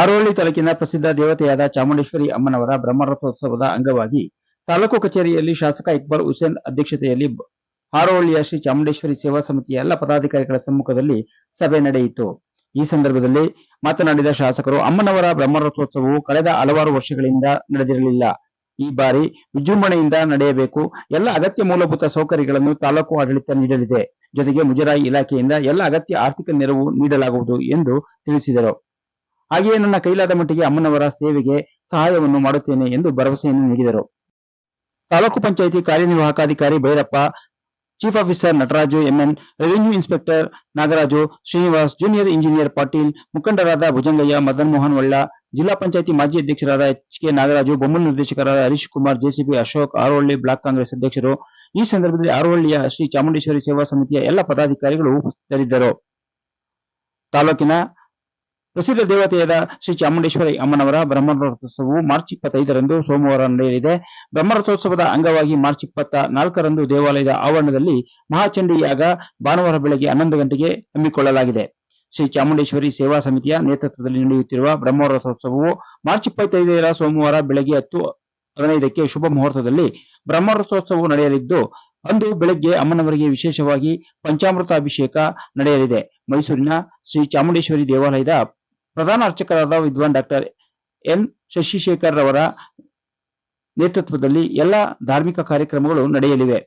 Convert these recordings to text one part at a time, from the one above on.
ಅರೋಳಿ ತಾಲೂಕಿನ ಪ್ರಸಿದ್ಧ ದೇವತೆಯಾದ ಚಾಮುಂಡೇಶ್ವರಿ ಅಮ್ಮನವರ ಬ್ರಹ್ಮರಥೋತ್ಸವದ ಅಂಗವಾಗಿ ತಾಲೂಕು ಕಚೇರಿಯಲ್ಲಿ ಶಾಸಕ ಇಕ್ಬಾಲ್ ಹುಸೇನ್ ಅಧ್ಯಕ್ಷತೆಯಲ್ಲಿ ಹಾರೋಹಳ್ಳಿಯ ಶ್ರೀ ಚಾಮುಂಡೇಶ್ವರಿ ಸೇವಾ ಸಮಿತಿಯ ಎಲ್ಲ ಪದಾಧಿಕಾರಿಗಳ ಸಮ್ಮುಖದಲ್ಲಿ ಸಭೆ ನಡೆಯಿತು. ಈ ಸಂದರ್ಭದಲ್ಲಿ ಮಾತನಾಡಿದ ಶಾಸಕರು, ಅಮ್ಮನವರ ಬ್ರಹ್ಮರಥೋತ್ಸವವು ಕಳೆದ ಹಲವಾರು ವರ್ಷಗಳಿಂದ ನಡೆದಿರಲಿಲ್ಲ. ಈ ಬಾರಿ ವಿಜೃಂಭಣೆಯಿಂದ ನಡೆಯಬೇಕು. ಎಲ್ಲ ಅಗತ್ಯ ಮೂಲಭೂತ ಸೌಕರ್ಯಗಳನ್ನು ತಾಲೂಕು ಆಡಳಿತ ನೀಡಲಿದೆ. ಜೊತೆಗೆ ಮುಜರಾಯಿ ಇಲಾಖೆಯಿಂದ ಎಲ್ಲ ಅಗತ್ಯ ಆರ್ಥಿಕ ನೆರವು ನೀಡಲಾಗುವುದು ಎಂದು ತಿಳಿಸಿದರು. ಹಾಗೆಯೇ ನನ್ನ ಕೈಲಾದ ಮಟ್ಟಿಗೆ ಅಮ್ಮನವರ ಸೇವೆಗೆ ಸಹಾಯವನ್ನು ಮಾಡುತ್ತೇನೆ ಎಂದು ಭರವಸೆಯನ್ನು ನೀಡಿದರು. Taluk panchayat ಕಾರ್ಯನಿರ್ವಾಹಕಾಧಿಕಾರಿ Bhairappa chief officer Nataraju MN revenue inspector Nagaraju, Srinivas junior engineer Patil, ಮುಖಂಡರಾದ ಭುಜಂಗಯ್ಯ, ಮದನ್ ಮೋಹನ್ ವಳ್ಳ, ಜಿಲ್ಲಾ ಪಂಚಾಯಿತಿ ಮಾಜಿ ಅಧ್ಯಕ್ಷರಾದ ಎಚ್ ಕೆ ನಾಗರಾಜು ಬೊಮ್ಮಲ್ ನಿರ್ದೇಶಕರಾದ ಹರೀಶ್ ಕುಮಾರ್ ಜೆಸಿಬಿ ಅಶೋಕ್ ಆರೋಹಳ್ಳಿ ಬ್ಲಾಕ್ ಕಾಂಗ್ರೆಸ್ ಅಧ್ಯಕ್ಷರು. ಈ ಸಂದರ್ಭದಲ್ಲಿ ಆರೋಹಳ್ಳಿಯ ಶ್ರೀ ಚಾಮುಂಡೇಶ್ವರಿ ಸೇವಾ ಸಮಿತಿಯ ಎಲ್ಲ ಪದಾಧಿಕಾರಿಗಳು ಉಪಸ್ಥಿತರಿದ್ದರು. ತಾಲೂಕಿನ ಪ್ರಸಿದ್ಧ ದೇವತೆಯಾದ ಶ್ರೀ ಚಾಮುಂಡೇಶ್ವರಿ ಅಮ್ಮನವರ ಬ್ರಹ್ಮರಥೋತ್ಸವವು ಮಾರ್ಚ್ ಇಪ್ಪತ್ತೈದರಂದು ಸೋಮವಾರ ನಡೆಯಲಿದೆ. ಬ್ರಹ್ಮರಥೋತ್ಸವದ ಅಂಗವಾಗಿ ಮಾರ್ಚ್ ಇಪ್ಪತ್ತ ನಾಲ್ಕರಂದು ದೇವಾಲಯದ ಆವರಣದಲ್ಲಿ ಮಹಾಚಂಡಿ ಯಾಗ ಭಾನುವಾರ ಬೆಳಗ್ಗೆ ಹನ್ನೊಂದು ಗಂಟೆಗೆ ಹಮ್ಮಿಕೊಳ್ಳಲಾಗಿದೆ. ಶ್ರೀ ಚಾಮುಂಡೇಶ್ವರಿ ಸೇವಾ ಸಮಿತಿಯ ನೇತೃತ್ವದಲ್ಲಿ ನಡೆಯುತ್ತಿರುವ ಬ್ರಹ್ಮರಥೋತ್ಸವವು ಮಾರ್ಚ್ ಇಪ್ಪತ್ತೈದರ ಸೋಮವಾರ ಬೆಳಗ್ಗೆ ಹತ್ತು ಹದಿನೈದಕ್ಕೆ ಶುಭ ಮುಹೂರ್ತದಲ್ಲಿ ಬ್ರಹ್ಮರಥೋತ್ಸವವು ನಡೆಯಲಿದ್ದು, ಅಂದು ಬೆಳಗ್ಗೆ ಅಮ್ಮನವರಿಗೆ ವಿಶೇಷವಾಗಿ ಪಂಚಾಮೃತ ಅಭಿಷೇಕ ನಡೆಯಲಿದೆ. ಮೈಸೂರಿನ ಶ್ರೀ ಚಾಮುಂಡೇಶ್ವರಿ ದೇವಾಲಯದ ಪ್ರಧಾನ ಅರ್ಚಕರಾದ ವಿದ್ವಾನ್ ಡಾಕ್ಟರ್ ಎನ್. ಶಶಿಶೇಖರ್ ರವರ ನೇತೃತ್ವದಲ್ಲಿ ಎಲ್ಲ ಧಾರ್ಮಿಕ ಕಾರ್ಯಕ್ರಮಗಳು ನಡೆಯಲಿವೆ.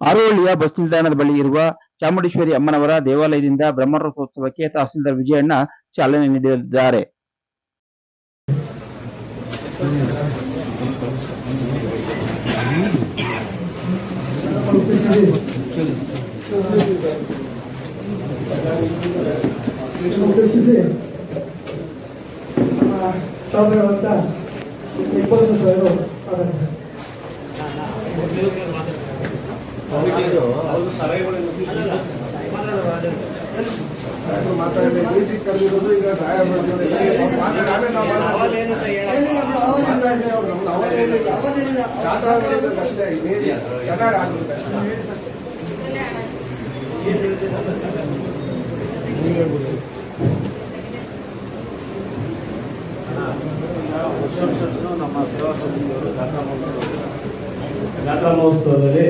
ಆರೋಹಳ್ಳಿಯ ಬಸ್ ನಿಲ್ದಾಣದ ಬಳಿ ಇರುವ ಚಾಮುಂಡೇಶ್ವರಿ ಅಮ್ಮನವರ ದೇವಾಲಯದಿಂದ ಬ್ರಹ್ಮರಥೋತ್ಸವಕ್ಕೆ ತಹಸೀಲ್ದಾರ್ ವಿಜಯಣ್ಣ ಚಾಲನೆ ನೀಡಲಿದ್ದಾರೆ. ಶಾಸಕರಂತ ಇಪ್ಪತ್ತು ಸಾವಿರ. ಮಾತಾಡಿದ್ರೆ ಈಸಿ ಕರೆದಿರೋದು ಈಗ ಸಹಾಯ ಮಾಡ್ತೀವಿ ಅಷ್ಟೇ. ಚೆನ್ನಾಗಿ ಆಗ್ಬೇಕು ಅಷ್ಟೇ. ನಮ್ಮ ಸೇವಾ ಸಮಿತಿಯವರು ಜಾತ್ರಾ ಮಹೋತ್ಸವ. ಜಾತ್ರಾ ಮಹೋತ್ಸವದಲ್ಲಿ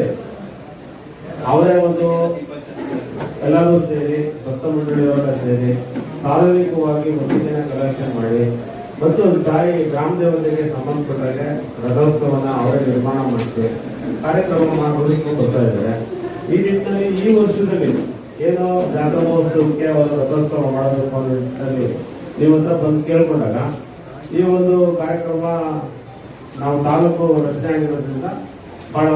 ಅವರೇ ಒಂದು ಎಲ್ಲರೂ ಸೇರಿ ಭಕ್ತ ಮಂಡಳಿಯವರ ಸೇರಿ ಸಾರ್ವಜನಿಕವಾಗಿ ಒಂದು ದಿನ ಕಲೆಕ್ಷನ್ ಮಾಡಿ ಮತ್ತು ತಾಯಿ ಗ್ರಾಮ ದೇವತೆಗೆ ಸಂಬಂಧಪಟ್ಟಾಗೆ ರಥೋತ್ಸವನ ಅವರೇ ನಿರ್ಮಾಣ ಮಾಡಿಸಿ ಕಾರ್ಯಕ್ರಮ ಮಾಡಿಕೊಂಡು ಬರ್ತಾ ಇದ್ದಾರೆ. ಈ ನಿಟ್ಟಿನಲ್ಲಿ ಈ ವರ್ಷದಲ್ಲಿ ಏನು ಜಾತ್ರಾ ಮಹೋತ್ಸವಕ್ಕೆ ಅವರು ರಥೋತ್ಸವ ಮಾಡಬೇಕು ಅನ್ನೋ ನಿಟ್ಟಿನಲ್ಲಿ ನೀವು ಹತ್ರ ಬಂದು ಕೇಳ್ಕೊಂಡಾಗ ಈ ಒಂದು ಕಾರ್ಯಕ್ರಮ ನಾವು ತಾಲೂಕು ರಚನೆ ಆಗಿರೋದ್ರಿಂದ ಬಹಳ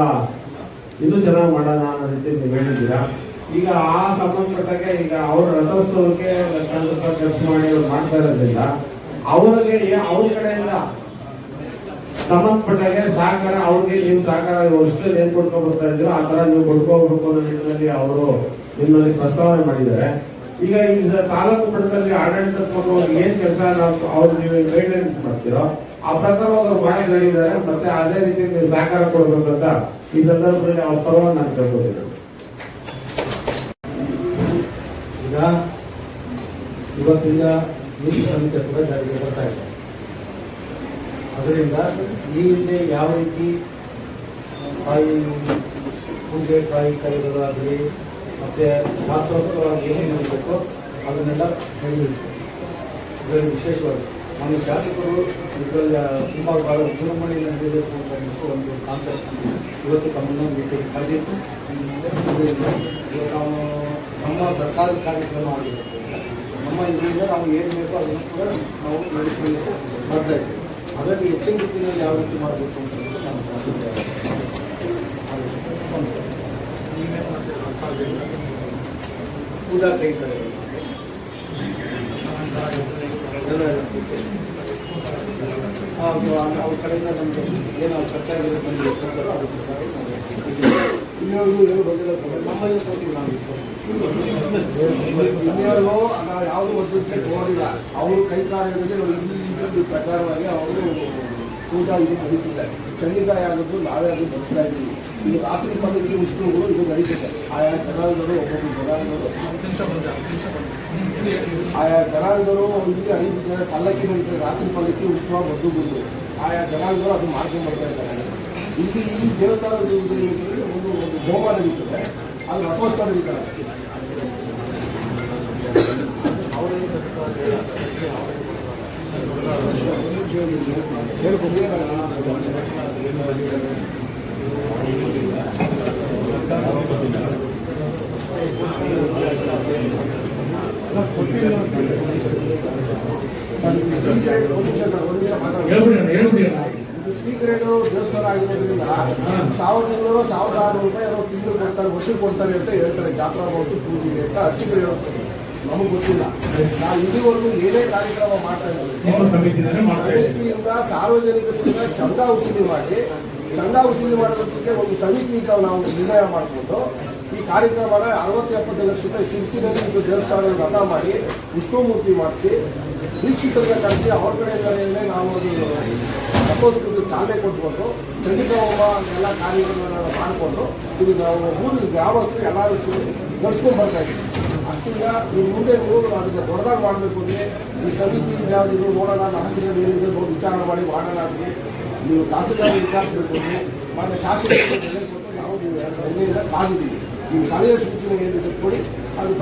ಇನ್ನೂ ಚೆನ್ನಾಗಿ ಮಾಡೋಣ ಅನ್ನೋ ರೀತಿ ನೀವು ಹೇಳಿದ್ದೀರಾ? ಈಗ ಆ ಸಂಬಂಧಪಟ್ಟಾಗೆ ಈಗ ಅವ್ರ ರಥೋತ್ಸವಕ್ಕೆ ಲಕ್ಷಾಂತರ ರೂಪಾಯಿ ಖರ್ಚು ಮಾಡಿ ಅವ್ರು ಮಾಡ್ತಾ ಇರೋದ್ರಿಂದ ಅವ್ರಿಗೆ ಅವ್ರ ಕಡೆಯಿಂದ ಸಂಬಂಧಪಟ್ಟಾಗೆ ಸಹಕಾರ, ಅವ್ರಿಗೆ ನೀವು ಸಹಕಾರ ವರ್ಷದಲ್ಲಿ ಏನ್ ಕೊಡ್ಕೊ ಬರ್ತಾ ಆ ತರ ನೀವು ಕೊಡ್ಕೋಬೇಕು ಅನ್ನೋ ನಿಟ್ಟಿನಲ್ಲಿ ಅವರು ನಿಮ್ಮಲ್ಲಿ ಪ್ರಸ್ತಾವನೆ ಮಾಡಿದ್ದಾರೆ. ಈಗ ಈ ಸ- ತಾಲೂಕು ಮಟ್ಟದಲ್ಲಿ ಆಡಳಿತಾತ್ಮಕವಾಗಿ ಏನ್ ಕೆಲಸ ಅವ್ರು ನೀವು ಗೈಡ್ಲೈನ್ಸ್ ಮಾಡ್ತೀರೋ? ಆ ಪ್ರಕಾರ ಅವರು ಮಾಡಿ ಹೇಳಿದ್ದಾರೆ ಮತ್ತೆ ಅದೇ ರೀತಿ ನೀವು ಸಹಕಾರ ಕೊಡಬೇಕಂತ ಈ ಸಂದರ್ಭದಲ್ಲಿ ಅವ್ರ ಪರವಾಗಿ ನಾನು ಕೇಳ್ಕೊತೀನಿ. ಈಗ ಇವತ್ತಿಂದ ನೀತಿ ಸಮಿತಿ ಕೂಡ ಜಾರಿಗೆ ಬರ್ತಾ ಇದೆ. ಅದರಿಂದ ಈ ಹಿಂದೆ ಯಾವ ರೀತಿ ಕಾಯಿ ಪೂಜೆ ಕಾಯಿ ಕೈಗಳಾಗಲಿ ಮತ್ತು ಶಾಸ್ತ್ರೋಕ್ತವಾಗಿ ಏನೇನು ಇರಬೇಕು ಅದನ್ನೆಲ್ಲ ಹೇಳಿ. ಇದರಲ್ಲಿ ವಿಶೇಷವಾಗಿ ನಮ್ಮ ಶಾಸಕರು ಇದರಲ್ಲಿ ತುಂಬ ಭಾಳ ವಿಜೃಂಭಣೆ ನಡೆಯಬೇಕು ಅಂತ ಒಂದು ಕಾನ್ಸೆಪ್ಟ್ ಇವತ್ತು ತಮ್ಮನ್ನು ಮೀಟಿಂಗ್ ಕರೆದಿತ್ತು ನಾವು ನಮ್ಮ ಸರ್ಕಾರದ ಕಾರ್ಯಕ್ರಮ ಆಗಿರುತ್ತೆ. ನಮ್ಮ ಇದರಿಂದ ನಾವು ಏನು ಬೇಕೋ ಅದನ್ನು ಕೂಡ ನಾವು ನಡೆಸಿಕೊಳ್ಳಿಕ್ಕೆ ಬರ್ತಾ ಇದ್ದೀವಿ. ಅದರಲ್ಲಿ ಹೆಚ್ಚಿನ ರೀತಿಯಲ್ಲಿ ಯಾವ ರೀತಿ ಮಾಡಬೇಕು ಅಂತ ಹೇಳ್ಬಿಟ್ಟು ನಾನು ಶಾಸಕರು ಪೂಜಾ ಎಲ್ಲ ಅವ್ರ ಕಡೆಯಿಂದ ನಮಗೆ ಏನು ಖರ್ಚಾಗಿರೋ ಬಂದು ಕೊಡ್ತಾರೋ ಅದ್ರ ಪ್ರಕಾರ. ನಮ್ಮಲ್ಲಿ ಕೊಡ್ತೀವಿ ನಾವು ಇನ್ನೇನು ನಾವು ಯಾವುದು ಒದ್ದಕ್ಕೆ ತೋರಿಲ್ಲ. ಅವರು ಕೈ ಕಾರ್ಯದಲ್ಲಿ ಅವರು ಈ ಪ್ರಕಾರವಾಗಿ ಅವರು ಪೂಜಾ ಇದು ನಡೀತಿದೆ ಚಳಿಗಾಯ ಆಗೋದು ನಾವೇ ಅದು ನಡೆಸ್ತಾ ಇದ್ದೀವಿ ಈ ರಾತ್ರಿ ಪದ್ಧತಿ ಉತ್ಸವಗಳು ಇದು ನಡೀತದೆ. ಆಯಾ ಜನಾಂಗದವರು ಒಬ್ಬೊಬ್ಬರು ಜನಾಂಗದವರು ಆಯಾ ಜನಾಂಗದವರು ಇಲ್ಲಿ ಐದು ಜನ ಪಲ್ಲಕ್ಕಿ ನಡೀತಾರೆ ರಾತ್ರಿ ಪಲ್ಲಕ್ಕಿ ಉತ್ಸವ ಬಂದು ಬಂದು ಆಯಾ ಜನಾಂಗದವರು ಅದು ಮಾಡ್ಕೊಂಡು ಬರ್ತಾ ಇದ್ದಾರೆ. ಇಲ್ಲಿ ಈ ದೇವಸ್ಥಾನದ ಒಂದು ಒಂದು ಹೋಮ ನಡೀತದೆ. ಅದು ರಥೋತ್ಸವ ನಡೀತಾರೆ ಹೇಳ್ಕೊಂಡು ಶ್ರೀಗ್ರೇಡು ದೇವಸ್ಥಾನ ಆಗಿರೋದ್ರಿಂದ ಸಾವಿರದ ಇನ್ನೂರು ಸಾವಿರದ ಆರುನೂರು ರೂಪಾಯಿ ಏನೋ ತಿಂಗಳು ಕೊಡ್ತಾರೆ ವರ್ಷಕ್ಕೆ ಕೊಡ್ತಾರೆ ಅಂತ ಹೇಳ್ತಾರೆ. ಜಾತ್ರಾ ಬಂತು ಪೂಜೆಗೆ ಅಂತ ಅರ್ಚಕರು ಹೇಳ್ತಾರೆ ನಮಗೆ ಗೊತ್ತಿಲ್ಲ. ನಾವು ಇದುವರೆಗೂ ಏನೇ ಕಾರ್ಯಕ್ರಮ ಮಾಡ್ತಾ ಇದ್ದೀವಿ ಸಮಿತಿಯಿಂದ ಸಾರ್ವಜನಿಕರಿಂದ ಚಂದಾ ವಸೂಲಿ ಮಾಡಿ ಚಂದಾ ವಸೂಲಿ ಮಾಡೋದಕ್ಕೆ ಒಂದು ಸಮಿತಿ ಅಂತ ನಾವು ನಿರ್ಣಯ ಮಾಡಿಕೊಂಡು ಈ ಕಾರ್ಯಕ್ರಮನ ಅರವತ್ತು ಎಪ್ಪತ್ತು ಲಕ್ಷ ರೂಪಾಯಿ ಶಿರ್ಸಿನಲ್ಲಿ ಇದು ದೇವಸ್ಥಾನ ರಥ ಮಾಡಿ ವಿಷ್ಣುಮೂರ್ತಿ ಮಾಡಿಸಿ ದೀಕ್ಷಿತರಿಗೆ ಕರೆಸಿ ಅವ್ರ ಕಡೆಯಿಂದಲೇ ನಾವು ಅದು ರಥೋತ್ಸವಕ್ಕೆ ಚಾಲನೆ ಕೊಟ್ಕೊಂಡು ಚಂಡಿಕಾ ಹೋಮ ಎಲ್ಲ ಕಾರ್ಯಕ್ರಮಗಳನ್ನು ಮಾಡಿಕೊಂಡು ಇದು ನಾವು ಊರಿನ ಗ್ರಾಮಸ್ಥರು ಎಲ್ಲರೂ ನಡ್ಸ್ಕೊಂಡು ಬರ್ತಾ ಇದ್ದೀವಿ. ಅಷ್ಟಿಂದ ಇನ್ನು ಮುಂದೆ ನೀವು ಅದನ್ನ ದೊಡ್ಡದಾಗಿ ಮಾಡಬೇಕು ಅಂದರೆ ಈ ಸಮಿತಿ ಯಾವುದಿದ್ರು ನೋಡೋಣ ಜಿಲ್ಲೆಯಲ್ಲಿ ಏನಿದೆ ವಿಚಾರ ಮಾಡಿ ಮಾಡೋಣ ಅಂತ ನೀವು ಖಾಸಗಿ ವಿಚಾರಿಸಬೇಕು ಅಂದರೆ ಮಾತ್ರ ಕೊಟ್ಟು ನಾವು ನೀವು ಕಾದಿದ್ದೀವಿ. ನೀವು ಸಲಹೆ ಸೂಚನೆ ಏನಿದೆ ಕೊಡಿ ಅದು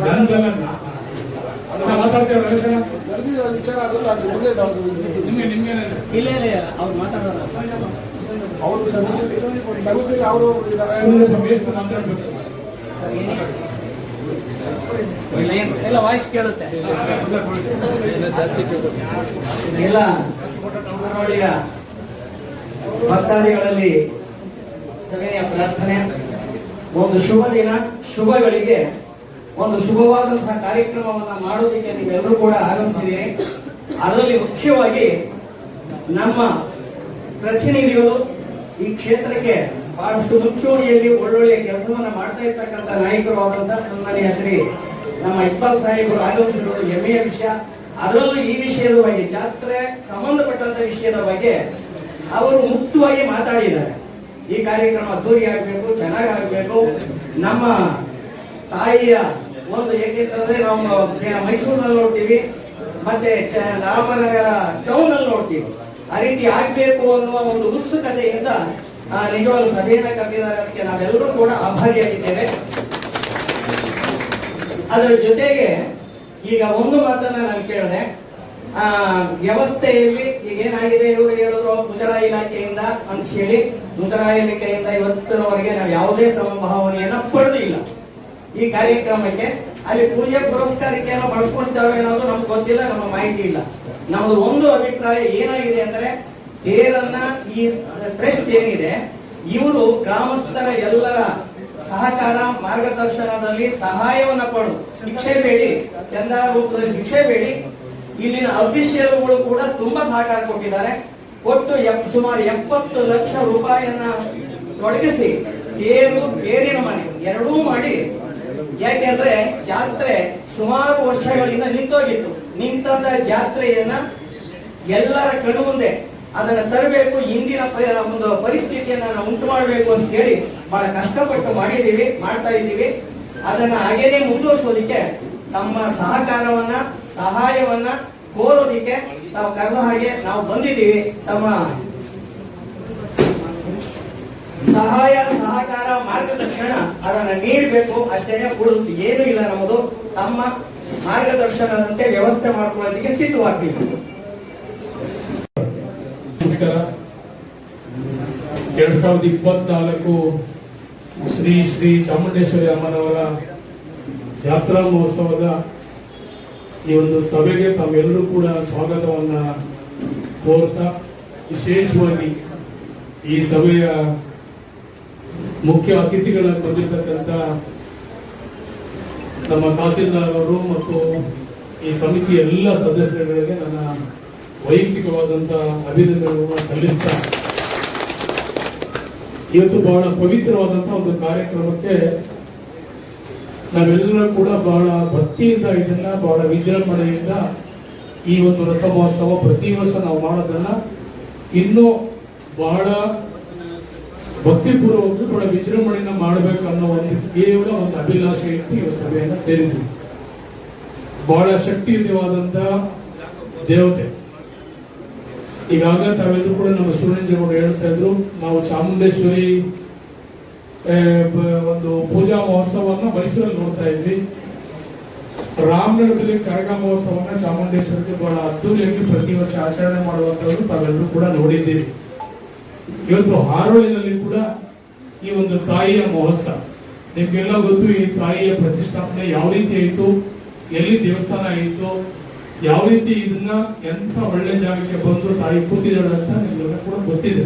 ವಿಚಾರ ಅದಲ್ಲ ಅದು ನಾವು ಇಲ್ಲ ಇಲ್ಲ ಅವ್ರು ಮಾತಾಡೋಣ ಅವರು ಸಮಿತಿ ಸಮಿತಿಗೆ ಅವರು ಇದ್ದಾರೆ. ಮಾತಾಡ್ಬೇಕು. ಎಲ್ಲ ವಾಯ್ಸ್ ಕೇಳುತ್ತೆ. ಎಲ್ಲ ಭಕ್ತಾದಿಗಳಲ್ಲಿ ಸಗಣಿಯ ಪ್ರಾರ್ಥನೆ. ಒಂದು ಶುಭ ದಿನ, ಶುಭಗಳಿಗೆ ಒಂದು ಶುಭವಾದಂತಹ ಕಾರ್ಯಕ್ರಮವನ್ನು ಮಾಡೋದಕ್ಕೆ ನೀವೆಲ್ಲರೂ ಕೂಡ ಆಗಮಿಸಿದ್ದೀರಿ. ಅದರಲ್ಲಿ ಮುಖ್ಯವಾಗಿ ನಮ್ಮ ಪ್ರತಿನಿಧಿಗಳು ಈ ಕ್ಷೇತ್ರಕ್ಕೆ ಬಹಳಷ್ಟು ಮುಂಚೂಣಿಯಲ್ಲಿ ಒಳ್ಳೊಳ್ಳೆಯ ಕೆಲಸವನ್ನ ಮಾಡ್ತಾ ಇರ್ತಕ್ಕಂಥ ನಾಯಕರು ಆದಂತಹ ಸನ್ಮಾನ್ಯ ಶ್ರೀ ನಮ್ಮ ಇಕ್ಬಾಲ್ ಸಾಹೇಬರು ಆಗಮಿಸಿರುವುದು ಹೆಮ್ಮೆಯ ವಿಷಯ. ಅದರಲ್ಲೂ ಈ ವಿಷಯದ ಬಗ್ಗೆ, ಜಾತ್ರೆ ಸಂಬಂಧಪಟ್ಟಂತ ವಿಷಯದ ಬಗ್ಗೆ ಅವರು ಮುಕ್ತವಾಗಿ ಮಾತಾಡಿದ್ದಾರೆ. ಈ ಕಾರ್ಯಕ್ರಮ ಅದ್ದೂರಿ ಆಗಬೇಕು, ಚೆನ್ನಾಗಿ ಆಗಬೇಕು. ನಮ್ಮ ತಾಯಿಯ ಒಂದು ಏಕೆಂತಂದ್ರೆ ನಾವು ಮೈಸೂರಿನಲ್ಲಿ ನೋಡ್ತೀವಿ, ಮತ್ತೆ ರಾಮನಗರ ಟೌನ್ ಅಲ್ಲಿ ನೋಡ್ತೀವಿ. ಆ ರೀತಿ ಆಗ್ಬೇಕು ಅನ್ನುವ ಒಂದು ಉತ್ಸುಕತೆಯಿಂದ ನಿಜವಾಗ್ಲೂ ಸಭೆಯನ್ನ ಕರೆದಿದ್ದಾರೆ ಅದಕ್ಕೆ ನಾವೆಲ್ಲರೂ ಕೂಡ ಆಭಾರಿಯಾಗಿದ್ದೇವೆ. ಅದರ ಜೊತೆಗೆ ಈಗ ಒಂದು ಮಾತನ್ನ ನಾನು ಕೇಳಿದೆ. ಆ, ವ್ಯವಸ್ಥೆಯಲ್ಲಿ ಈಗ ಏನಾಗಿದೆ ಇವರು ಹೇಳಿದ್ರು ಮುಜರಾಯಿ ಇಲಾಖೆಯಿಂದ ಅಂತ ಹೇಳಿ ಮುಜರಾಯಿ ಇಲಾಖೆಯಿಂದ ಇವತ್ತಿನವರೆಗೆ ನಾವು ಯಾವುದೇ ಸಮಭಾವನೆಯನ್ನ ಪಡೆದಿಲ್ಲ. ಈ ಕಾರ್ಯಕ್ರಮಕ್ಕೆ ಅಲ್ಲಿ ಪೂಜೆ ಪುರಸ್ಕಾರಕ್ಕೆ ಏನೋ ಬಳಸ್ಕೊಳ್ತಾವೆ ಅನ್ನೋದು ನಮ್ಗೆ ಗೊತ್ತಿಲ್ಲ ನಮ್ಮ ಮಾಹಿತಿ ಇಲ್ಲ. ನಮ್ದು ಒಂದು ಅಭಿಪ್ರಾಯ ಏನಾಗಿದೆ ಅಂದ್ರೆ ತೇರನ್ನ ಈ ಟ್ರಸ್ಟ್ ಏನಿದೆ? ಇವರು ಗ್ರಾಮಸ್ಥರ ಎಲ್ಲರ ಸಹಕಾರ, ಮಾರ್ಗದರ್ಶನದಲ್ಲಿ ಸಹಾಯವನ್ನ ಪಡು. ಭಿಕ್ಷೆ ಬೇಡಿ ಚಂದ ರೂಪದಲ್ಲಿ ಭಿಕ್ಷೆ ಬೇಡಿ. ಇಲ್ಲಿನ ಅಫಿಷಿಯಲ್ಗಳು ಕೂಡ ತುಂಬಾ ಸಹಕಾರ ಕೊಟ್ಟಿದ್ದಾರೆ. ಎಪ್- ಸುಮಾರು ಎಪ್ಪತ್ತು ಲಕ್ಷ ರೂಪಾಯಿಯನ್ನ ತೊಡಗಿಸಿ, ತೇರು ಬೇರಿನ ಮನೆ ಎರಡೂ ಮಾಡಿ. ಯಾಕೆಂದ್ರೆ ಜಾತ್ರೆ ಸುಮಾರು ವರ್ಷಗಳಿಂದ ನಿಂತೋಗಿತ್ತು. ನಿಂತಂತ ಜಾತ್ರೆಯನ್ನ ಎಲ್ಲರ ಕಣ್ಣು ಮುಂದೆ ಅದನ್ನ ತರಬೇಕು, ಇಂದಿನ ಒಂದು ಪರಿಸ್ಥಿತಿಯನ್ನ ಉಂಟು ಮಾಡಬೇಕು ಅಂತ ಹೇಳಿ ಬಹಳ ಕಷ್ಟಪಟ್ಟು ಮಾಡಿದ್ದೀವಿ, ಮಾಡ್ತಾ ಇದ್ದೀವಿ. ಅದನ್ನ ಹಾಗೇನೆ ಮುಂದುವರಿಸೋದಿಕ್ಕೆ ತಮ್ಮ ಸಹಕಾರವನ್ನ, ಸಹಾಯವನ್ನ ಕೋರೋದಿಕ್ಕೆ ತಾವು ಕರೆದ ಹಾಗೆ ನಾವು ಬಂದಿದ್ದೀವಿ. ತಮ್ಮ ಸಹಾಯ, ಸಹಕಾರ ಮಾರ್ಗದರ್ಶನ ಅದನ್ನ ನೀಡಬೇಕು. ಅಷ್ಟೇನೆ ಕೊಡುತ್ತೆ ಏನು ಇಲ್ಲ ನಮ್ಮದು. ತಮ್ಮ ಮಾರ್ಗದರ್ಶನದಂತೆ ವ್ಯವಸ್ಥೆ ಮಾಡ್ಕೊಳ್ಳೋದಕ್ಕೆ ಸಿದ್ಧವಾಗ್ತೀವಿ. ನಮಸ್ಕಾರ. ಎರಡ್ ಸಾವಿರದ ಇಪ್ಪತ್ನಾಲ್ಕು ಶ್ರೀ ಶ್ರೀ ಚಾಮುಂಡೇಶ್ವರಿ ಅಮ್ಮನವರ ಜಾತ್ರಾ ಮಹೋತ್ಸವದ ಈ ಒಂದು ಸಭೆಗೆ ತಮ್ಮೆಲ್ಲರೂ ಕೂಡ ಸ್ವಾಗತವನ್ನ ಕೋರ್ತಾ, ವಿಶೇಷವಾಗಿ ಈ ಸಭೆಯ ಮುಖ್ಯ ಅತಿಥಿಗಳಾಗಿ ಬಂದಿರತಕ್ಕಂಥ ನಮ್ಮ ತಹಸೀಲ್ದಾರ್ ಅವರು ಮತ್ತು ಈ ಸಮಿತಿ ಎಲ್ಲ ಸದಸ್ಯರುಗಳಿಗೆ ನನ್ನ ವೈಯಕ್ತಿಕವಾದಂತ ಅಭಿನಂದನೆಗಳನ್ನು ಸಲ್ಲಿಸ್ತಾ ಇವತ್ತು ಬಹಳ ಪವಿತ್ರವಾದಂತಹ ಒಂದು ಕಾರ್ಯಕ್ರಮಕ್ಕೆ ನಾವೆಲ್ಲರೂ ಕೂಡ ಬಹಳ ಭಕ್ತಿಯಿಂದ ಇದನ್ನ, ಬಹಳ ವಿಜೃಂಭಣೆಯಿಂದ ಈ ಒಂದು ರಥ ಮಹೋತ್ಸವ ಪ್ರತಿ ವರ್ಷ ನಾವು ಮಾಡೋದನ್ನ ಇನ್ನೂ ಬಹಳ ಭಕ್ತಿಪೂರ್ವವಾಗಿ ಕೂಡ ವಿಜೃಂಭಣೆಯನ್ನ ಮಾಡಬೇಕನ್ನೋ ಒಂದು ಕೇವಲ ಒಂದು ಅಭಿಲಾಷೆ ಇಟ್ಟು ಈ ಸಭೆಯನ್ನ ಸೇರಿದ್ವಿ ಬಹಳ ಶಕ್ತಿಯುತವಾದಂತಹ ದೇವತೆ. ಈಗಾಗಲೇ ತಾವೆಲ್ಲರೂ ಕೂಡ ನಮ್ಮ ಶಿವಲಿಂಗೇಗೌಡರು ಹೇಳ್ತಾ ಇದ್ರು, ನಾವು ಚಾಮುಂಡೇಶ್ವರಿ ಒಂದು ಪೂಜಾ ಮಹೋತ್ಸವವನ್ನು ಮೈಸೂರಲ್ಲಿ ನೋಡ್ತಾ ಇದ್ವಿ. ರಾಮನಗರದಲ್ಲಿ ಕರಗ ಮಹೋತ್ಸವವನ್ನು ಚಾಮುಂಡೇಶ್ವರಿಗೆ ಬಹಳ ಅದ್ದೂರಿಯಾಗಿ ಪ್ರತಿ ವರ್ಷ ಆಚರಣೆ ಮಾಡುವಂತದ್ದು ತಾವೆಲ್ಲರೂ ಕೂಡ ನೋಡಿದ್ದೀವಿ ಇವತ್ತು ಹಾರೋಳಿನಲ್ಲಿ ಕೂಡ ಈ ಒಂದು ತಾಯಿಯ ಮಹೋತ್ಸವ. ನಿಮ್ಗೆಲ್ಲ ಗೊತ್ತು, ಈ ತಾಯಿಯ ಪ್ರತಿಷ್ಠಾಪನೆ ಯಾವ ರೀತಿ ಆಯಿತು, ಎಲ್ಲಿ ದೇವಸ್ಥಾನ ಆಯಿತು ಯಾವ ರೀತಿ ಇದನ್ನ ಎಂಥ ಒಳ್ಳೆ ಜಾಗಕ್ಕೆ ಬಂದು ತಾಯಿ ಕೂತಿದ್ದಾಳೆ ಅಂತ ನಿಮ್ಗೆಲ್ಲ ಕೂಡ ಗೊತ್ತಿದೆ.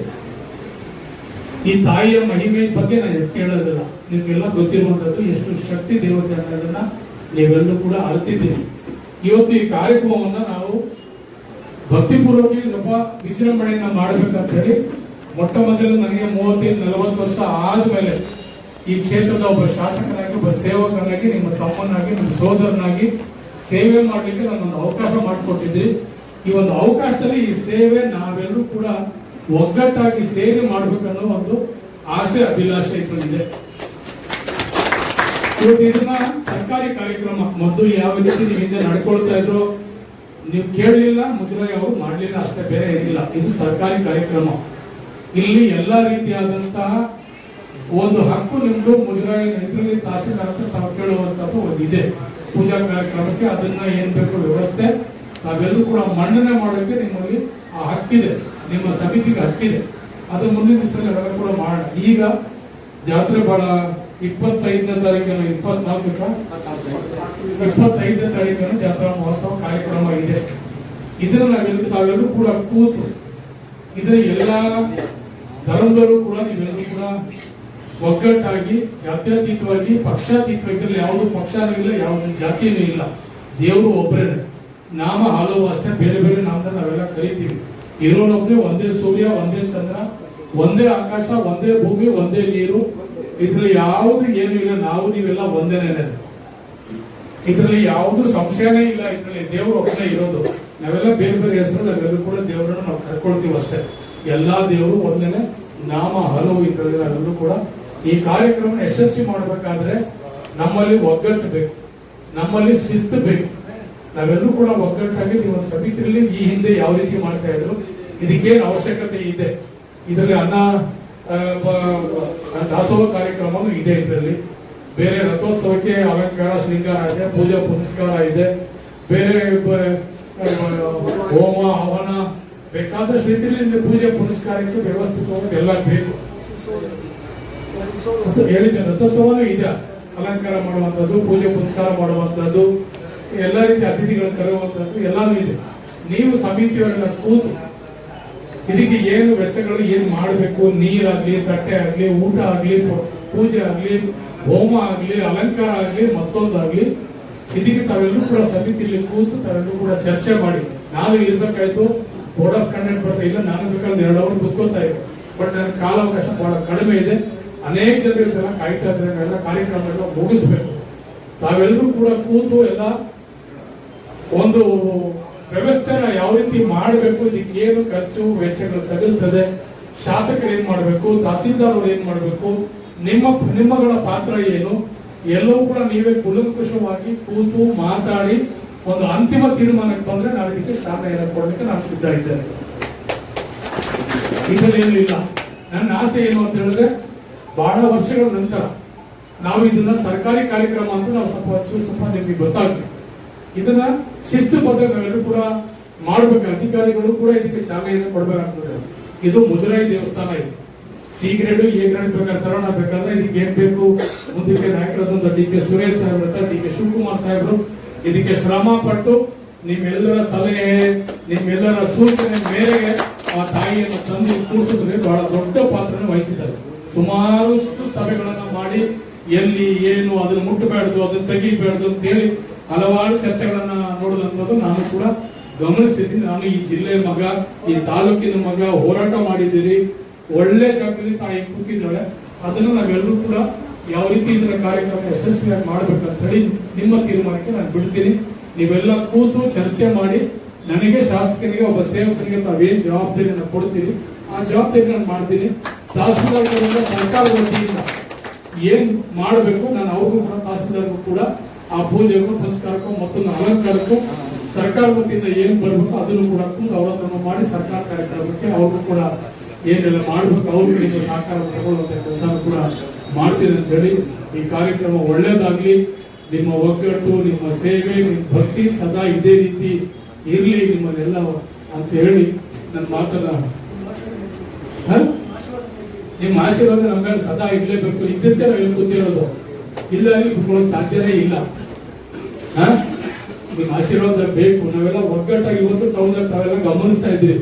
ಈ ತಾಯಿಯ ಮಹಿಮೆ ಬಗ್ಗೆ ನಾನು ಎಷ್ಟು ಹೇಳೋದಿಲ್ಲ. ನಿಮ್ಗೆಲ್ಲ ಗೊತ್ತಿರುವಂತದ್ದು ಎಷ್ಟು ಶಕ್ತಿ ದೇವತೆ ಅನ್ನೋದನ್ನ ನೀವೆಲ್ಲರೂ ಕೂಡ ಅರ್ತಿದ್ದೀವಿ ಇವತ್ತು ಈ ಕಾರ್ಯಕ್ರಮವನ್ನ ನಾವು ಭಕ್ತಿಪೂರ್ವಕವಾಗಿ ಸ್ವಲ್ಪ ವಿಜೃಂಭಣೆಯನ್ನ ಮಾಡ್ಬೇಕಂತ ಹೇಳಿ ಮೊಟ್ಟ ಮೊದಲು ನನಗೆ ಮೂವತ್ತೈದು, ನಲವತ್ತು ವರ್ಷ ಆದ್ಮೇಲೆ ಈ ಕ್ಷೇತ್ರದ ಒಬ್ಬ ಶಾಸಕನಾಗಿ, ಒಬ್ಬ ಸೇವಕನಾಗಿ, ನಿಮ್ಮ ತಮ್ಮನಾಗಿ, ನಿಮ್ಮ ಸೋದರನಾಗಿ ಸೇವೆ ಮಾಡಲಿಕ್ಕೆ ನನ್ನೊಂದು ಅವಕಾಶ ಮಾಡಿಕೊಟ್ಟಿದ್ರಿ. ಈ ಒಂದು ಅವಕಾಶದಲ್ಲಿ ಈ ಸೇವೆ ನಾವೆಲ್ಲರೂ ಕೂಡ ಒಗ್ಗಟ್ಟಾಗಿ ಸೇರಿ ಮಾಡಬೇಕನ್ನೋ ಒಂದು ಆಸೆ, ಅಭಿಲಾಷೆ ಇಟ್ಕೊಂಡಿದೆ. ಇದನ್ನ ಸರ್ಕಾರಿ ಕಾರ್ಯಕ್ರಮ ಮೊದಲು ಯಾವ ರೀತಿ ನೀವು ಹಿಂದೆ ನಡ್ಕೊಳ್ತಾ ಇದ್ರು, ನೀವು ಕೇಳಲಿಲ್ಲ, ಮುಜರಾಯಿ ಅವರು ಮಾಡಲಿಲ್ಲ, ಅಷ್ಟೇ ಬೇರೆ ಇರಲಿಲ್ಲ ಇದು ಸರ್ಕಾರಿ ಕಾರ್ಯಕ್ರಮ. ಇಲ್ಲಿ ಎಲ್ಲ ರೀತಿಯಾದಂತಹ ಒಂದು ಹಕ್ಕು ನಿಮ್ದು ಮುಜರಾಯಿ ಇದರಲ್ಲಿ ತಹಸೀಲ್ದಾರ್ ಸಾಕು ಕೇಳುವಂತದ್ದು ಒಂದಿದೆ ಪೂಜಾ ಕಾರ್ಯಕ್ರಮಕ್ಕೆ ಅದನ್ನ ಏನ್ ಬೇಕು ವ್ಯವಸ್ಥೆ, ನಾವೆಲ್ಲರೂ ಕೂಡ ಮನ್ನಣೆ ಮಾಡೋಕೆ ನಿಮ್ಮಲ್ಲಿ ಆ ಹಕ್ಕಿದೆ. ನಿಮ್ಮ ಸಮಿತಿಗೆ ಹಕ್ಕಿದೆ. ಅದು ಮುಂದಿನ ದಿವಸದಲ್ಲಿ ಎಲ್ಲ ಕೂಡ ಮಾಡೋಣ. ಈಗ ಜಾತ್ರೆ ಬಹಳ ಇಪ್ಪತ್ತೈದನೇ ತಾರೀಕಿನ ಇಪ್ಪತ್ನಾಲ್ಕು ಇಪ್ಪತ್ತೈದನೇ ತಾರೀಕಿನ ಜಾತ್ರಾ ಮಹೋತ್ಸವ ಕಾರ್ಯಕ್ರಮ ಇದೆ. ಇದನ್ನ ನಾವೆಲ್ಲರೂ ತಾವೆಲ್ಲರೂ ಕೂಡ ಕೂತು ಇದರ ಎಲ್ಲ ಧರ್ಮದವರು ಕೂಡ ನೀವೆಲ್ಲರೂ ಕೂಡ ಒಗ್ಗಟ್ಟಾಗಿ, ಜಾತ್ಯತೀತವಾಗಿ ಪಕ್ಷಾತೀತವಾಗಿ ಇದ್ರಲ್ಲಿ ಯಾವುದು ಪಕ್ಷನೂ ಇಲ್ಲ, ಯಾವುದು ಜಾತಿಯೂ ಇಲ್ಲ. ದೇವರು ಒಬ್ಬರೇನೆ ನಾಮ ಹಲವು ಅಷ್ಟೇ ಬೇರೆ ಬೇರೆ ನಾಮದ ನಾವೆಲ್ಲ ಕರಿತೀವಿ. ಇರೋನೊಬ್ಬನೇ ಒಂದೇ ಸೂರ್ಯ, ಒಂದೇ ಚಂದ್ರ, ಒಂದೇ ಆಕಾಶ, ಒಂದೇ ಭೂಮಿ, ಒಂದೇ ನೀರು. ಇದ್ರಲ್ಲಿ ಯಾವುದು ಏನು ಇಲ್ಲ, ನಾವು ನೀವೆಲ್ಲ ಒಂದೇನೇ ಇದರಲ್ಲಿ ಯಾವುದು ಸಂಶಯನೇ ಇಲ್ಲ, ಇದರಲ್ಲಿ ದೇವರು ಒಬ್ಬನೇ ಇರೋದು. ನಾವೆಲ್ಲ ಬೇರೆ ಬೇರೆ ಹೆಸರು ನಾವೆಲ್ಲರೂ ಕೂಡ ದೇವರನ್ನು ನಾವು ಕರ್ಕೊಳ್ತೀವಿ ಅಷ್ಟೇ ಎಲ್ಲಾ ದೇವರು ಒಂದೇನೆ. ನಾಮ ಹಲವು ಇದರಲ್ಲಿ ನಾವೆಲ್ಲರೂ ಕೂಡ ಈ ಕಾರ್ಯಕ್ರಮ ಯಶಸ್ವಿ ಮಾಡಬೇಕಾದ್ರೆ ನಮ್ಮಲ್ಲಿ ಒಗ್ಗಟ್ಟು ಬೇಕು. ನಮ್ಮಲ್ಲಿ ಶಿಸ್ತು ಬೇಕು. ನಾವೆಲ್ಲರೂ ಕೂಡ ಒಗ್ಗಟ್ಟಾಗಿ ನೀವು ಸಮಿತಿಯಲ್ಲಿ ಈ ಹಿಂದೆ ಯಾವ ರೀತಿ ಮಾಡ್ತಾ ಇದ್ರು, ಇದಕ್ಕೇನು ಅವಶ್ಯಕತೆ ಇದೆ. ಇದರಲ್ಲಿ ಅನ್ನ ದಾಸೋಹ ಕಾರ್ಯಕ್ರಮವೂ ಇದೆ ಇದರಲ್ಲಿ. ಬೇರೆ ರಥೋತ್ಸವಕ್ಕೆ ಅಲಂಕಾರ, ಶೃಂಗಾರ ಇದೆ, ಪೂಜಾ ಪುನಸ್ಕಾರ ಇದೆ. ಬೇರೆ ಹೋಮ, ಹವನ, ಬೇಕಾದಷ್ಟು ರೀತಿಯಲ್ಲಿ ಪೂಜೆ ಪುನಸ್ಕಾರಕ್ಕೆ ವ್ಯವಸ್ಥಿತವಾಗಿ ಎಲ್ಲ ಬೇಕು. ಅದು ಹೇಳಿದ್ದೆ ರಥೋತ್ಸವನೂ ಇದೆ. ಅಲಂಕಾರ ಮಾಡುವಂತದ್ದು ಪೂಜೆ ಪುನಸ್ಕಾರ ಮಾಡುವಂತದ್ದು ಎಲ್ಲ ರೀತಿಯ ಅತಿಥಿಗಳನ್ನು ಕರೆಯುವಂಥದ್ದು ಎಲ್ಲಾನು ಇದೆ. ನೀವು ಸಮಿತಿಯನ್ನ ಕೂತು ಇದಕ್ಕೆ ಏನು ವೆಚ್ಚಗಳು, ಏನು ಮಾಡಬೇಕು, ನೀರಾಗ್ಲಿ, ತಟ್ಟೆ ಆಗ್ಲಿ, ಊಟ ಆಗ್ಲಿ ಪೂಜೆ ಆಗ್ಲಿ, ಹೋಮ ಆಗ್ಲಿ, ಅಲಂಕಾರ ಆಗ್ಲಿ, ಮತ್ತೊಂದಾಗ್ಲಿ, ಇದಕ್ಕೆ ತಾವೆಲ್ಲರೂ ಕೂಡ ಸಮಿತಿಯಲ್ಲಿ ಕೂತು ತಾವೆಲ್ಲರೂ ಕೂಡ ಚರ್ಚೆ ಮಾಡಿ. ನಾನು ಇರ್ಬೇಕಾಯ್ತು ಬೋರ್ಡ್ ಆಫ್ ಕಂಡೆಂಟ್ ಬರ್ತಾ ಇಲ್ಲ, ನಾನು ಬೇಕಾದ್ರೆ ಎರಡು ಅವರ್ ಕೂತ್ಕೊಳ್ತಾ ಇದ್ದೆ. ಬಟ್ ನನ್ನ ಕಾಲಾವಕಾಶ ಬಹಳ ಕಡಿಮೆ ಇದೆ. ಅನೇಕ ಜನರಿಗೆಲ್ಲ ಕಾಯ್ತಾ ಇದ್ದಾರೆ ಎಲ್ಲ ಕಾರ್ಯಕ್ರಮಗಳನ್ನ ಮುಗಿಸ್ಬೇಕು. ನಾವೆಲ್ಲರೂ ಕೂಡ ಕೂತು ಎಲ್ಲ ಒಂದು ವ್ಯವಸ್ಥೆನ ಯಾವ ರೀತಿ ಮಾಡಬೇಕು ಇದಕ್ಕೆ ಏನು ಖರ್ಚು, ವೆಚ್ಚಗಳು ತಗುಲ್ತದೆ, ಶಾಸಕರು ಏನ್ ಮಾಡಬೇಕು ತಹಸೀಲ್ದಾರ್ ಅವರು ಏನ್ ಮಾಡಬೇಕು, ನಿಮ್ಮ ನಿಮ್ಮಗಳ ಪಾತ್ರ ಏನು, ಎಲ್ಲವೂ ಕೂಡ ನೀವೇ ಕುಲಂಕುಷವಾಗಿ ಕೂತು ಮಾತಾಡಿ ಒಂದು ಅಂತಿಮ ತೀರ್ಮಾನಕ್ಕೆ ಬಂದ್ರೆ ನಾನು ಇದಕ್ಕೆ ಚಾಲನೆಯನ್ನು ಕೊಡಲಿಕ್ಕೆ ನಾನು ಸಿದ್ಧ ಇದ್ದೇನೆ ಇದರಲ್ಲೇನು ಇಲ್ಲ. ನನ್ನ ಆಸೆ ಏನು ಅಂತ ಹೇಳಿದ್ರೆ ಬಹಳ ವರ್ಷಗಳ ನಂತರ ನಾವು ಇದನ್ನ ಸರ್ಕಾರಿ ಕಾರ್ಯಕ್ರಮ ಅಂತ ನಾವು ಸ್ವಲ್ಪ ಚೂರು ಸ್ವಲ್ಪ ನಿಮಗೆ ಗೊತ್ತಾಗ್ತದೆ. ಇದನ್ನ ಶಿಸ್ತು ಪದ್ಧತಿಗಳು ಕೂಡ ಮಾಡಬೇಕು. ಅಧಿಕಾರಿಗಳು ಕೂಡ ಇದಕ್ಕೆ ಚಾಲನೆಯನ್ನು ಕೊಡಬೇಕಾಗ್ತದೆ. ಇದು ಮುಜರಾಯಿ ದೇವಸ್ಥಾನ ಇದೆ. ಸಿ ಗ್ರೇಡ್ ಎ ಗ್ರೇಡ್ ಬೇಕಾದ್ರೆ ತರೋಣ ಬೇಕಾದ್ರೆ ಇದಕ್ಕೆ ಏನ್ ಬೇಕು? ಮುಂದಕ್ಕೆ ನಾಯಕರಾದಂತ ಡಿ ಕೆ ಸುರೇಶ್ ಸಾಹೇಬ್ ಅಂತ ಡಿ ಕೆ ಶಿವಕುಮಾರ್ ಸಾಹೇಬರು ಇದಕ್ಕೆ ಶ್ರಮ ಪಟ್ಟು ನಿಮ್ಮೆಲ್ಲರ ಸಲಹೆ, ನಿಮ್ಮೆಲ್ಲರ ಸೂಚನೆ ಮೇರೆಗೆ ಆ ತಾಯಿಯನ್ನು ತಂದು ಕೂಡಿಸಿದ್ರೆ ಬಹಳ ದೊಡ್ಡ ಪಾತ್ರನ ವಹಿಸಿದ್ದಾರೆ. ಸುಮಾರಷ್ಟು ಸಭೆಗಳನ್ನ ಮಾಡಿ ಎಲ್ಲಿ ಏನು ಅದನ್ನು ಮುಟ್ಟಬೇಡ್ದು, ಅದನ್ನು ತೆಗಿಬೇಡ್ದು ಅಂತ ಹೇಳಿ ಹಲವಾರು ಚರ್ಚೆಗಳನ್ನ ನೋಡಿದಂಥದ್ದು ನಾನು ಕೂಡ ಗಮನಿಸಿದ್ದೀನಿ. ನಾನು ಈ ಜಿಲ್ಲೆಯ ಮಗ, ಈ ತಾಲೂಕಿನ ಮಗ ಹೋರಾಟ ಮಾಡಿದ್ದೀರಿ. ಒಳ್ಳೆ ಜಾಗದಲ್ಲಿ ತಾಯಿ ಕೂತಿದ್ದಾಳೆ. ಅದನ್ನು ನಾವೆಲ್ಲರೂ ಕೂಡ ಯಾವ ರೀತಿ ಇದರ ಕಾರ್ಯಕ್ರಮ ಯಶಸ್ವಿಯಾಗಿ ಮಾಡ್ಬೇಕಂತ ಹೇಳಿ ನಿಮ್ಮ ತೀರ್ಮಾನಕ್ಕೆ ನಾನು ಬಿಡ್ತೀನಿ. ನೀವೆಲ್ಲ ಕೂತು ಚರ್ಚೆ ಮಾಡಿ ನನಗೆ ಶಾಸಕನಿಗೆ, ಒಬ್ಬ ಸೇವಕನಿಗೆ ತಾವೇನು ಜವಾಬ್ದಾರಿಯನ್ನು ಕೊಡ್ತೀರಿ? ಆ ಜವಾಬ್ದಾರಿ ನಾನು ಮಾಡ್ತೀನಿ ತಹಸೀಲ್ದಾರ್ ಸರ್ಕಾರ ವತಿಯಿಂದ ಏನು ಮಾಡಬೇಕು, ನಾನು ಅವ್ರಿಗೂ ಕೂಡ ತಹಸೀಲ್ದಾರ್ಗೂ ಕೂಡ ಆ ಪೂಜೆಗೂ ಪುರಸ್ಕಾರಕ್ಕೂ ಮತ್ತೊಂದು ಅಲಂಕಾರಕ್ಕೂ ಸರ್ಕಾರ ವತಿಯಿಂದ ಏನು ಬರಬೇಕು ಅದನ್ನು ಕೂಡ ಕೂತು ಅವ್ರ ಹತ್ರ ಮಾಡಿ ಸರ್ಕಾರ ಕಾರ್ಯಕ್ರಮಕ್ಕೆ ಅವ್ರಿಗೂ ಕೂಡ ಏನೆಲ್ಲ ಮಾಡಬೇಕು, ಅವ್ರಿಗೆ ಸಹಕಾರ ತಗೊಳ್ಳುವಂತ ಕೆಲಸ ಕೂಡ ಮಾಡ್ತೀನಿ ಅಂತ ಹೇಳಿ ಈ ಕಾರ್ಯಕ್ರಮ ಒಳ್ಳೇದಾಗ್ಲಿ ನಿಮ್ಮ ಒಗ್ಗಟ್ಟು, ನಿಮ್ಮ ಸೇವೆ, ನಿಮ್ಮ ಭಕ್ತಿ ಸದಾ ಇದೇ ರೀತಿ ಇರಲಿ ನಿಮ್ಮನ್ನೆಲ್ಲ ಅಂತ ಹೇಳಿ ನನ್ನ ಮಾತನ್ನ? ನಿಮ್ಮ ಆಶೀರ್ವಾದ ಮೇಲೆ ಸದಾ ಇರ್ಲೇಬೇಕು. ಇದ್ದಕ್ಕೆ ನಾವು ಇಲ್ಲಿ ಕೂತಿರೋದು. ಇಲ್ಲ ಕುತ್ಕೊಳ್ಳೋಕೆ ಸಾಧ್ಯನೇ ಇಲ್ಲ? ನಿಮ್ಮ ಆಶೀರ್ವಾದ ಬೇಕು. ನಾವೆಲ್ಲ ಒಗ್ಗಟ್ಟಾಗಿ ಇವತ್ತು ಟೌನ್ ತಾವೆಲ್ಲ ಗಮನಿಸ್ತಾ ಇದ್ದೀವಿ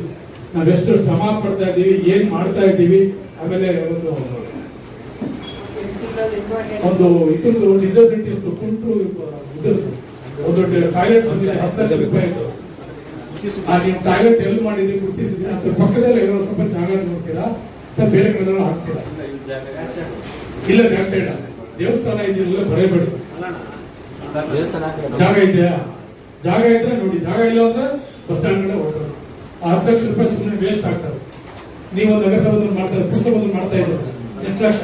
ನಾವೆಷ್ಟು ಶ್ರಮ ಪಡ್ತಾ ಇದ್ದೀವಿ, ಏನ್ ಮಾಡ್ತಾ ಇದ್ದೀವಿ. ಆಮೇಲೆ ಒಂದು ಒಂದು ಇದ್ರದ್ದು ಡಿಸಬಿಲಿಟೀಸ್ ಕುಂಟು ಇದ್ರದ್ದು ಒಂದು ಟಾಯ್ಲೆಟ್ ಬಂದಿದೆ ಹತ್ತು ಲಕ್ಷ ರೂಪಾಯಿ ನೀವು ಟಾಯ್ಲೆಟ್ ಎಲ್ಲಿ ಮಾಡಿದ್ರಿ ಗುರುತಿಸಿದ್ರಿ ಅದ್ರ ಪಕ್ಕದಲ್ಲಿ ಇರೋ ಸ್ವಲ್ಪ ಜಾಗ ನೋಡ್ತೀರಾ? ಅಥವಾ ಬೇರೆ ಕಡೆ ಹಾಕ್ತೀರಾ? ಇಲ್ಲ ಬ್ಯಾಕ್ ಸೈಡ್ ದೇವಸ್ಥಾನ ಇದೆಯಲ್ಲ ಬರೇಬೇಡಿ ಜಾಗ ಇದೆಯಾ? ಜಾಗ ಇದ್ರೆ ನೋಡಿ. ಜಾಗ ಇಲ್ಲ ಅಂದ್ರೆ ಬಸ್ ಸ್ಟ್ಯಾಂಡ್ ಕಡೆ ಹೋಗ್ತಾರೆ. ಆ ಹತ್ತು ಲಕ್ಷ ರೂಪಾಯಿ ಸುಮ್ಮನೆ ವೇಸ್ಟ್ ಆಗ್ತದೆ. ನೀವು ಒಂದು ನಗರಸಭೆ ಮಾಡ್ತಾ ಪುಸ್ತಕ ಮಾಡ್ತಾ ಇದ್ದಾರೆ? ಎಷ್ಟು ಲಕ್ಷ?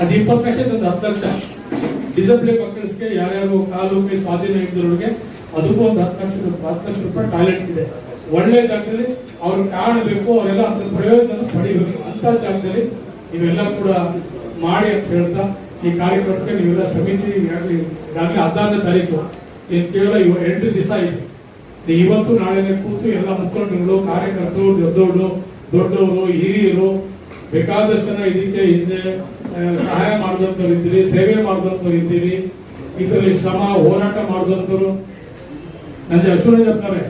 ಅದು ಇಪ್ಪತ್ತು ಲಕ್ಷ. ಒಂದು ಹತ್ತು ಲಕ್ಷ. ಡಿಸಬ್ಲಿ ಮಕ್ಕಳಿಗೆ ಯಾರ್ಯಾರು ಕಾಲು ಕೈ ಸ್ವಾಧೀನ ಇದ್ದವ್ರಿಗೆ ಅದಕ್ಕೂ ಒಂದು ಹತ್ತು ಲಕ್ಷ ಹತ್ತು ಲಕ್ಷ ರೂಪಾಯಿ ಟಾಯ್ಲೆಟ್ ಇದೆ. ಒಳ್ಳೆ ಜಾಗದಲ್ಲಿ ಅವ್ರು ಕಾಣಬೇಕು, ಅವರೆಲ್ಲ ಅದ್ರ ಪ್ರಯೋಜನ ಪಡಿಬೇಕು. ಅಂತ ಜಾಗದಲ್ಲಿ ಇವೆಲ್ಲ ಕೂಡ ಮಾಡಿ ಅಂತ ಹೇಳ್ತಾ ಈ ಕಾರ್ಯಕ್ರಮಕ್ಕೆ ನೀವೆಲ್ಲ ಸಮಿತಿ ಈಗಾಗಲೇ ಹದಿನಾರನೇ ತಾರೀಕು. ಏನು ಕೇವಲ ಎಂಟು ದಿವಸ ಇದೆ. ಇವತ್ತು ನಾಳೆನೆ ಕೂತು ಎಲ್ಲ ಮುಖಂಡರುಗಳು, ಕಾರ್ಯಕರ್ತರು, ದೊಡ್ಡವರು ದೊಡ್ಡವರು, ಹಿರಿಯರು, ಬೇಕಾದಷ್ಟು ಜನ ಇದಕ್ಕೆ ಹಿಂದೆ ಸಹಾಯ ಮಾಡಿದಂಥವ್ರು ಇದ್ದೀರಿ ಸೇವೆ ಮಾಡಿದಂಥವ್ರು ಇದ್ದೀರಿ ಇದರಲ್ಲಿ ಶ್ರಮ, ಹೋರಾಟ ಮಾಡಿದಂಥವ್ರು ನನ್ನ ಅಶ್ವನಿ ಹೇಳ್ತಾರೆ.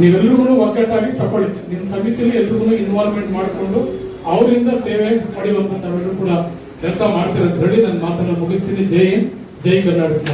ನೀವೆಲ್ರಿಗೂ ಒಗ್ಗಟ್ಟಾಗಿ ತಗೊಳ್ಳಿ ನಿಮ್ಮ ಸಮಿತಿಯಲ್ಲಿ ಎಲ್ರಿಗೂ ಇನ್ವಾಲ್ವ್ಮೆಂಟ್ ಮಾಡಿಕೊಂಡು ಅವರಿಂದ ಸೇವೆ ಪಡೆಯುವಂತ ಕೂಡ ಕೆಲಸ ಮಾಡ್ತೀರ ಅಂತ ಹೇಳಿ ನನ್ನ ಮಾತನ್ನ ಮುಗಿಸ್ತೀನಿ. ಜೈ ಜೈ ಕರ್ನಾಟಕ.